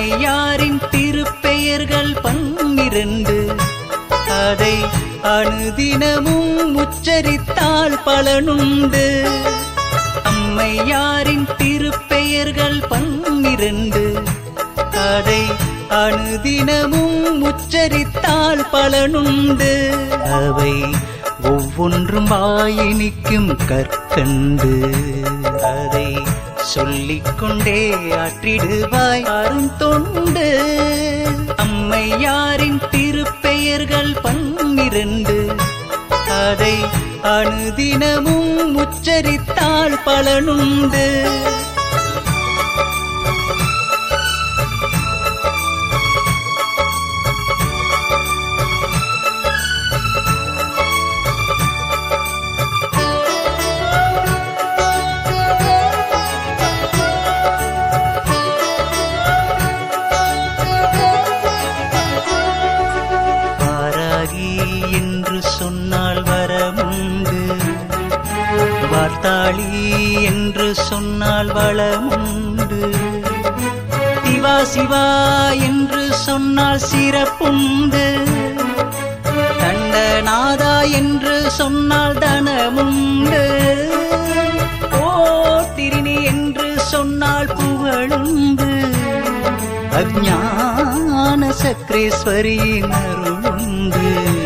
ஔவையாரின் திருப்பெயர்கள் பன்னிரண்டு. அதை அணுதினமும் உச்சரித்தால் பலனுண்டு. அம்மையாரின் திருப்பெயர்கள் பன்னிரண்டு. அதை அணுதினமும் உச்சரித்தால் பலனுண்டு. அவை ஒவ்வொன்றும் வாயினிக்கும் கற்கண்டு. அதை சொல்லிக்கொண்டே ஆற்றிடுவாய். அரும் தொண்டு. அம்மையாரின் திருப்பெயர்கள் பன்னிரண்டு. அதை அணுதினமும் உச்சரித்தால் பலனுண்டு. சொன்னால் வரமுண்டு. வார்த்தாளி என்று சொன்னால் வளமுண்டு. சிவா சிவா என்று சொன்னால் சிறப்புண்டு. தண்டநாதா என்று சொன்னால் தனமுண்டு. ஓ திரிணி என்று சொன்னால் புகழுண்டு. அஜான சக்கரேஸ்வரியின் அருளுண்டு.